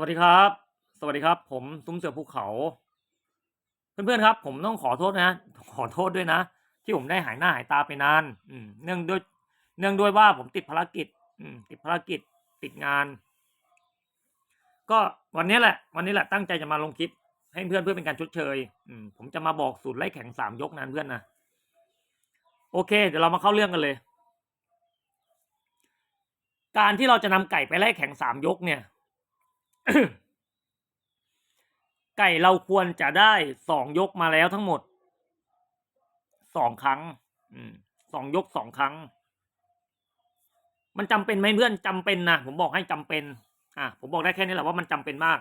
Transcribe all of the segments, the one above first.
วัสดีครับ สวัสดีครับ ผมซุ้มเสือภูเขา เพื่อนๆครับ ผมต้องขอโทษนะ ขอโทษด้วยนะ ที่ผมได้หายหน้าหายตาไปนาน อืม เนื่องด้วย เนื่องด้วยว่าผมติดภารกิจ อืม ติดภารกิจ ติดงาน ก็วันนี้แหละ วันนี้แหละตั้งใจจะมาลงคลิป ให้เพื่อนเพื่อเป็นการชดเชย อืม ผมจะมาบอกสูตรไล่แข่งสามยกนั้นเพื่อนนะโอเค เดี๋ยวเรามาเข้าเรื่องกันเลย การที่เราจะนำไก่ไปไล่แข่งสามยกเนี่ย ไก่เราควรจะได้สองยกมาแล้วทั้งหมดสองครั้งสองยกสองครั้ง มันจำเป็นไหมเพื่อนจำเป็นนะผมบอกให้จำเป็น อะผมบอกได้แค่นี้แหละว่ามันจำเป็นมาก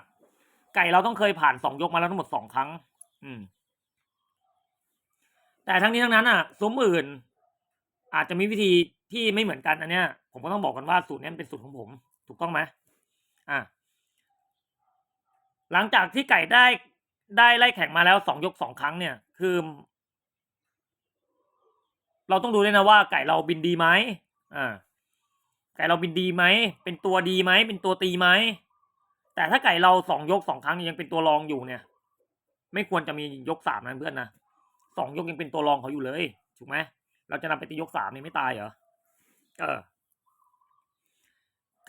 ไก่เราต้องเคยผ่านสองยกมาแล้วทั้งหมดสองครั้ง อืม แต่ทั้งนี้ทั้งนั้นอะซุ้มอื่น อาจจะมีวิธีที่ไม่เหมือนกันอันเนี้ย ผมก็ต้องบอกกันว่าสูตรนี้เป็นสูตรของผม ถูกต้องไหมอะ หลังจากที่ไก่ได้ได้ไล่แข่งมาแล้วสองยกสองครั้งเนี่ย คือ เราต้องดูด้วยนะว่า ไก่เราบินดีไหมอ่า ไก่เราบินดีไหมเป็นตัวดีไหมเป็นตัวตีไหมแต่ถ้าไก่เราสองยกสองครั้งยังเป็นตัวรองอยู่เนี่ย ไม่ควรจะมียกสามนะเพื่อนนะสองยกยังเป็นตัวรองเขาอยู่เลยถูกไหมเราจะนำไปตียกสามนี่ไม่ตายเหรอเออ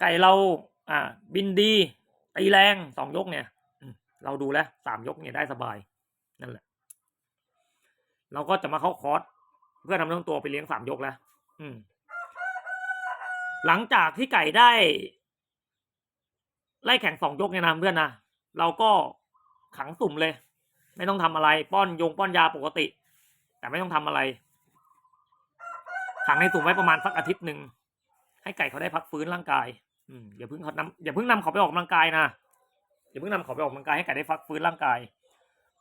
ไก่เรา อ่า บินดีตีแรงสองยกเนี่ย เราดูแล้วสามยกเนี่ยได้สบาย นั่นแหละ เราก็จะมาเข้าคอร์สเพื่อทำเรื่องตัวไปเลี้ยงสามยกแล้วอืม หลังจากที่ไก่ได้ ไล่แข่งสองยกเนี่ยนะเพื่อนนะเราก็ขังสุ่มเลย ไม่ต้องทำอะไร ป้อนยงป้อนยาปกติ แต่ไม่ต้องทำอะไร ขังในสุ่มไว้ประมาณสักอาทิตย์หนึ่งให้ไก่เขาได้พักฟื้นร่างกาย อืมอย่าเพิ่งเขานำอย่าเพิ่งนำเขาไปออกกำลังกายนะ อย่าเพิ่งนำเขาไปออกกำลังกายให้ไก่ได้พักฟื้นร่างกาย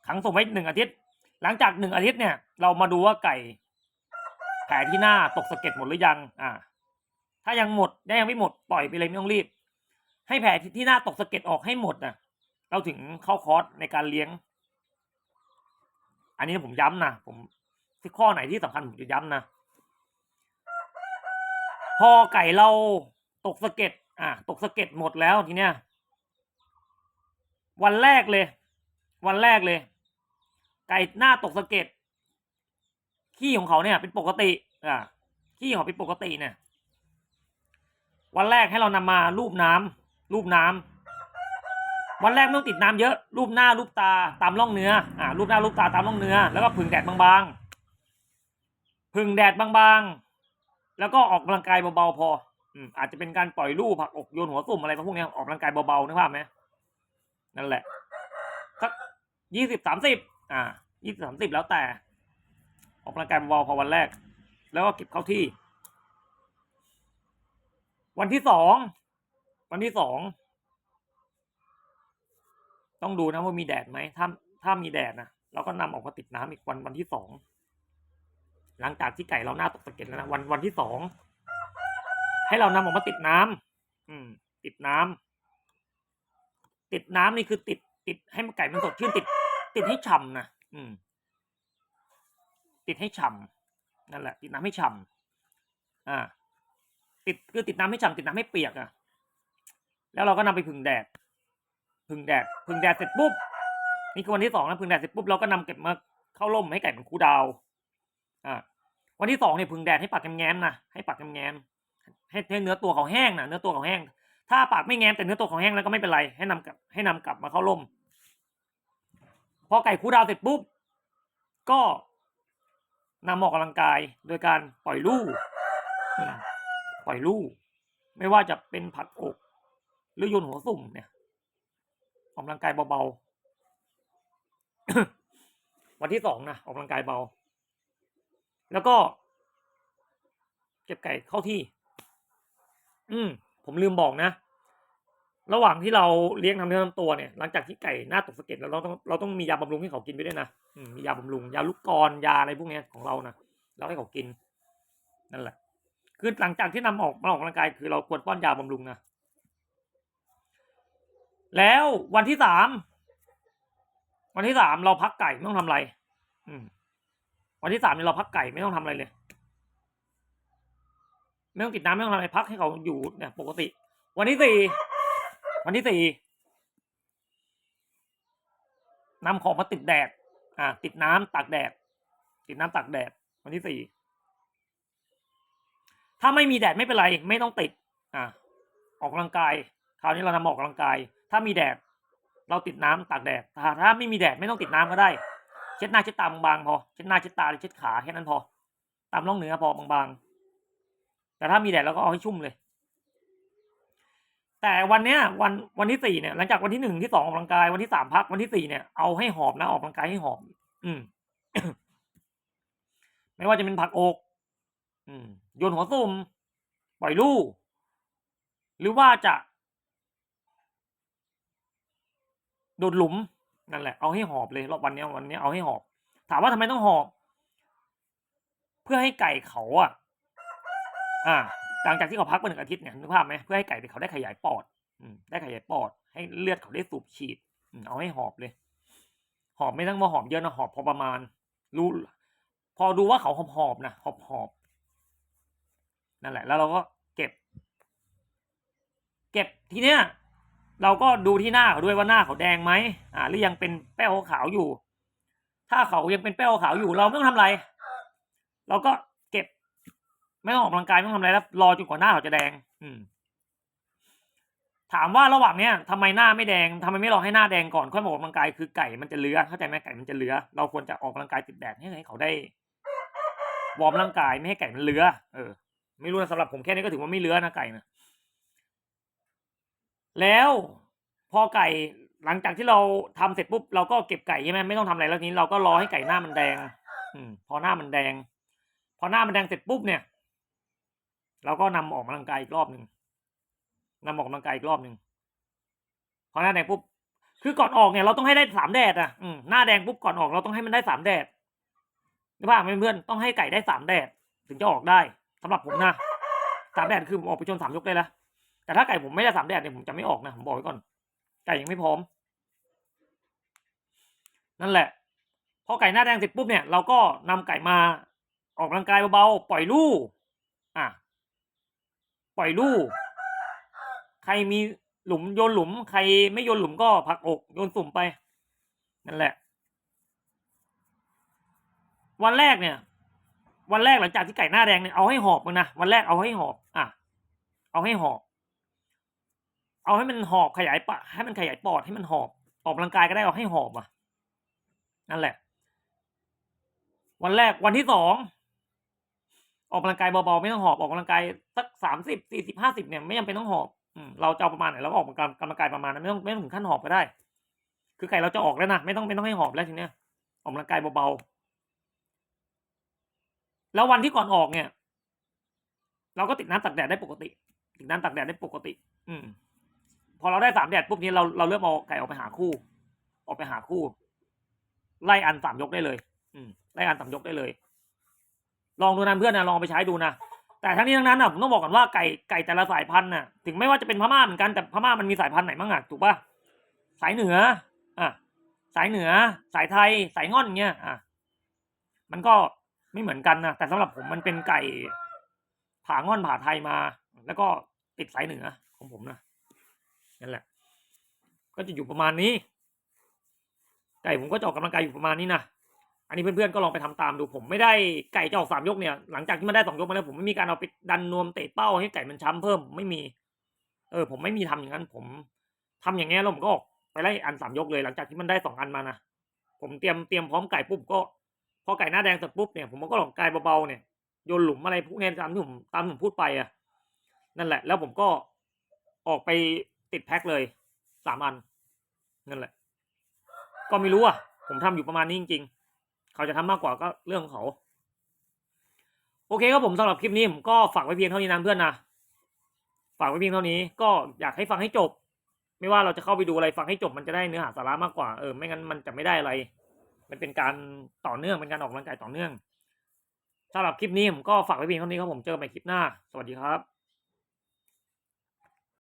ขังส่งไว้หนึ่งอาทิตย์ หลังจากหนึ่งอาทิตย์เนี่ย เรามาดูว่าไก่ แผลที่หน้าตกสะเก็ดหมดหรือยัง อ่า ถ้ายังหมดได้ยังไม่หมดปล่อยไปเลยไม่ต้องรีบ ให้แผลที่หน้าตกสะเก็ดออกให้หมดนะเราถึงเข้าคอร์สในการเลี้ยง อันนี้ผมย้ำนะผมที่ข้อไหนที่สำคัญผมจะย้ำนะพอไก่เราตกสะเก็ดอ่าตกสะเก็ดหมดแล้วทีเนี้ย วันแรกเลย วันแรกเลย ไก่หน้าตกสะเก็ดขี้ของเขาเนี่ยเป็นปกติอ่าขี้ของเขาเป็นปกติเนี่ยวันแรกให้เรานำมารูปน้ำรูปน้ำวันแรกไม่ต้องติดน้ำเยอะ รูปหน้ารูปตาตามร่องเนื้ออ่ารูปหน้ารูปตาตามร่องเนื้อ แล้วก็ผึ่งแดดบางๆผึ่งแดดบางๆ แล้วก็ออกกำลังกายเบาๆพออืมอาจจะเป็นการปล่อยลูกผักอกโยนหัวสุ่มอะไรพวกนี้ออกกำลังกายเบาๆนึกภาพไหม นั่นแหละสักยี่สิบสามสิบอ่ายี่สิบสามสิบแล้วแต่ ออกกำลังกายเบาๆพอวันแรก แล้วก็เก็บเข้าที่ วันที่สองวันที่สองต้องดูนะว่ามีแดดไหมถ้าถ้ามีแดดนะเราก็นำออกมาติดน้ำอีกวันวันที่สองหลังจากที่ไก่เราหน้าตกสะเก็ดแล้วนะวันวันที่สองให้เรานำออกมาติดน้ำอืม ติดน้ำ ติดน้ำนี่คือติด ติดให้มันไก่มันสดชื่นติด ติดให้ฉ่ำนะอืม ติดให้ฉ่ำนั่นแหละ ติดน้ำให้ฉ่ำอ่า ติดคือติดน้ำให้ฉ่ำติดน้ำให้เปียกอะ แล้วเราก็นำไปผึ่งแดดผึ่งแดดผึ่งแดดเสร็จปุ๊บนี่คือวันที่สองนะผึ่งแดดเสร็จปุ๊บเราก็นำเก็บมาเข้าร่มให้ไก่มันคูดาว อ่า วันที่สองเนี่ยผึ่งแดดให้ปากแง้มนะให้ปากแง้มให้ให้เนื้อตัวเขาแห้งนะเนื้อตัวเขาแห้ง ถ้าปากไม่แง้มแต่เนื้อตัวเขาแห้งแล้วก็ไม่เป็นไร ให้นำกลับให้นำกลับมาเข้าร่ม พอไก่คูดาวเสร็จปุ๊บ ก็นำออกกำลังกายโดยการปล่อยลูกปล่อยลูกไม่ว่าจะเป็นผัดอกหรือโยนหัวสุ่มเนี่ยออกกำลังกายเบาๆวันที่สองนะออกกำลังกายเบา แล้วก็ เก็บไก่เข้าที่ อืม ผมลืมบอกนะ ระหว่างที่เราเลี้ยงทำเนื้อทำตัวเนี่ยหลังจากที่ไก่หน้าตกสะเก็ดแล้วเราต้องเราต้องมียาบำรุงให้เขากินไปด้วยนะอืมมียาบำรุงยาลูกกรยาอะไรพวกเนี้ยของเรานะเราให้เขากินนั่นแหละ คือหลังจากที่นำออกมาออกกำลังกายคือเราควรป้อนยาบำรุงนะแล้ววันที่สามวันที่สามเราพักไก่ไม่ต้องทำอะไร อืม วันที่สามเนี่ยเราพักไก่ไม่ต้องทำอะไรเลย ไม่ต้องติดน้ำไม่ต้องทำอะไรพักให้เขาอยู่เนี่ยปกติ วันที่สี่วันที่สี่นำของมาติดแดดอ่า ติดน้ำตากแดดติดน้ำตากแดดวันที่สี่ถ้าไม่มีแดดไม่เป็นไร ไม่ต้องติด อ่าออกกำลังกายคราวนี้เรานำออกกำลังกาย ถ้ามีแดด เราติดน้ำตากแดดถ้าถ้าไม่มีแดดไม่ต้องติดน้ำก็ได้ เช็ดหน้าเช็ดตาบางๆพอเช็ดหน้าเช็ดตาหรือเช็ดขาแค่นั้นพอตามร่องเนื้อพอบางๆ แต่ถ้ามีแดดเราก็เอาให้ชุ่มเลย แต่วันเนี้ย วันวันที่สี่เนี่ยหลังจากวันที่หนึ่งที่สองออกกำลังกายวันที่สามพักวันที่สี่เนี่ยเอาให้หอบนะออกกำลังกายให้หอบอืม ไม่ว่าจะเป็นผลักอกอืมโยนหัวซุ่มปล่อยลู่หรือว่าจะ โดดหลุมนั่นแหละเอาให้หอบเลยรอบวันเนี้ยวันเนี้ยเอาให้หอบ ถามว่าทำไมต้องหอบ เพื่อให้ไก่เขาอะ อ่าหลังจากที่เขาพักไปหนึ่งอาทิตย์เนี่ยนึกภาพไหมเพื่อให้ไก่เขาได้ขยายปอดอืมได้ขยายปอด ให้เลือดเขาได้สูบฉีดอืมเอาให้หอบเลย หอบไม่ต้องมาหอบเยอะนะหอบพอประมาณ รู้ พอดูว่าเขาหอบหอบนะหอบหอบนั่นแหละ แล้วเราก็เก็บ เก็บทีเนี้ยเราก็ดูที่หน้าเขาด้วยว่าหน้าเขาแดงไหมอ่า หรือยังเป็นแป้วขาวอยู่ ถ้าเขายังเป็นแป้วขาวอยู่ เราไม่ต้องทำอะไร เราก็ ไม่ต้องออกกำลังกายไม่ต้องทำอะไรแล้วรอจนกว่าหน้าเขาจะแดง อืม ถามว่าระหว่างเนี้ยทำไมหน้าไม่แดงทำไมไม่รอให้หน้าแดงก่อนค่อยมาออกกำลังกายคือไก่มันจะเลื้อเข้าใจไหมไก่มันจะเลื้อเราควรจะออกกำลังกายติดแดดให้เขาได้วอร์มร่างกายไม่ให้ไก่มันเลื้อเออ ไม่รู้นะสำหรับผมแค่นี้ก็ถือว่าไม่เลื้อนะไก่นะแล้วพอไก่หลังจากที่เราทำเสร็จปุ๊บเราก็เก็บไก่ใช่ไหมไม่ต้องทำอะไรแล้วนี้เราก็รอให้ไก่หน้ามันแดง อืม พอหน้ามันแดง พอหน้ามันแดงเสร็จปุ๊บเนี่ย เราก็นำออกกำลังกายอีกรอบหนึ่งนำออกกำลังกายอีกรอบหนึ่งพอหน้าแดงปุ๊บคือก่อนออกเนี่ยเราต้องให้ได้สามแดดอะอืมหน้าแดงปุ๊บก่อนออกเราต้องให้มันได้สามแดดหรือเปล่าเพื่อนต้องให้ไก่ได้สามแดดถึงจะออกได้สำหรับผมนะสามแดดคือผมออกไปชนสามยกได้แล้วแต่ถ้าไก่ผมไม่ได้สามแดดเนี่ยผมจะไม่ออกนะผมบอกไว้ก่อน ไก่ยังไม่พร้อม นั่นแหละพอไก่หน้าแดงเสร็จปุ๊บเนี่ยเราก็นำไก่มาออกกำลังกายเบาๆปล่อยลู่อะ ปล่อยลู่ใครมีหลุมโยนหลุม ใครไม่โยนหลุมก็ผลักอกโยนสุ่มไป นั่นแหละ วันแรกเนี่ย วันแรกหลังจากที่ไก่หน้าแดงเนี่ยเอาให้หอบมันนะวันแรกเอาให้หอบ อะ เอาให้หอบ เอาให้มันหอบขยายปะให้มันขยายปอดให้มันหอบออกกำลังกายก็ได้เอาให้หอบอะ นั่นแหละ วันแรกวันที่สอง ออกกำลังกายเบาๆไม่ต้องหอบออกกำลังกายสักสามสิบสี่สิบห้าสิบเนี่ยไม่จำเป็นต้องหอบอเราจะเอาประมาณไหนเราก็ออกกำลังกำลังกายประมาณนั้นไม่ต้องไม่ต้องถึงขั้นหอบก็ได้ คือไก่เราจะออกแล้วนะไม่ต้องไม่ต้องให้หอบแล้วทีเนี้ยออกกำลังกายเบาๆแล้ววันที่ก่อนออกเนี่ย เราก็ติดน้ำตักแดดได้ปกติ ติดน้ำตักแดดได้ปกติ อืม พอเราได้สามแดดปุ๊บนี้เราเราเริ่มเอาไก่ออกไปหาคู่ ออกไปหาคู่ ไล่อันสามยกได้เลย อืมไล่อันสามยกได้เลย ลองดูนะเพื่อนนะลองไปใช้ดูนะแต่ทั้งนี้ทั้งนั้นอะผมต้องบอกก่อนว่าไก่ไก่แต่ละสายพันธุ์น่ะถึงไม่ว่าจะเป็นพม่าเหมือนกันแต่พม่ามันมีสายพันธุ์ไหนบ้างอะถูกป่ะสายเหนืออะสายเหนือ สายไทยสายง่อนเงี้ยอะมันก็ไม่เหมือนกันนะแต่สำหรับผมมันเป็นไก่ผ่าง่อนผ่าไทยมา แล้วก็ติดสายเหนือของผมนะนั่นแหละ ก็จะอยู่ประมาณนี้ ไก่ผมก็จะออกกำลังกายอยู่ประมาณนี้นะ อันนี้เพื่อนๆก็ลองไปทำตามดูผมไม่ได้ไก่จะออกสามยกเนี่ยหลังจากที่มันได้สองยกมาแล้วผมไม่มีการเอาไปดันนวมเตะเป้าให้ไก่มันช้ำเพิ่มไม่มี เออ ผมไม่มีทำอย่างนั้น ผมทำอย่างเงี้ยแล้วผมก็ออกไปไล่อันสามยกเลยหลังจากที่มันได้สองอันมานะผมเตรียมเตรียมพร้อมไก่ปุ๊บก็พอไก่หน้าแดงเสร็จปุ๊บเนี่ยผมก็ลองไกายเบาๆเนี่ยโยนหลุมอะไรพวกนี้ตามที่ผมตามที่ผมพูดไปอะนั่นแหละ แล้วผมก็ออกไปติดแพ็คเลยสามอันนั่นแหละ ก็ไม่รู้อะผมทำอยู่ประมาณนี้จริงๆ เขาจะทำมากกว่าก็เรื่องของเขา โอเคครับผมสำหรับคลิปนี้ผมก็ฝากไว้เพียงเท่านี้นะเพื่อนนะฝากไว้เพียงเท่านี้ก็อยากให้ฟังให้จบ ไม่ว่าเราจะเข้าไปดูอะไรฟังให้จบมันจะได้เนื้อหาสาระมากกว่าเออไม่งั้นมันจะไม่ได้อะไร มันเป็นการต่อเนื่องเป็นการออกกำลังกายต่อเนื่องสำหรับคลิปนี้ผมก็ฝากไว้เพียงเท่านี้ครับผมเจอกันใหม่คลิปหน้า สวัสดีครับ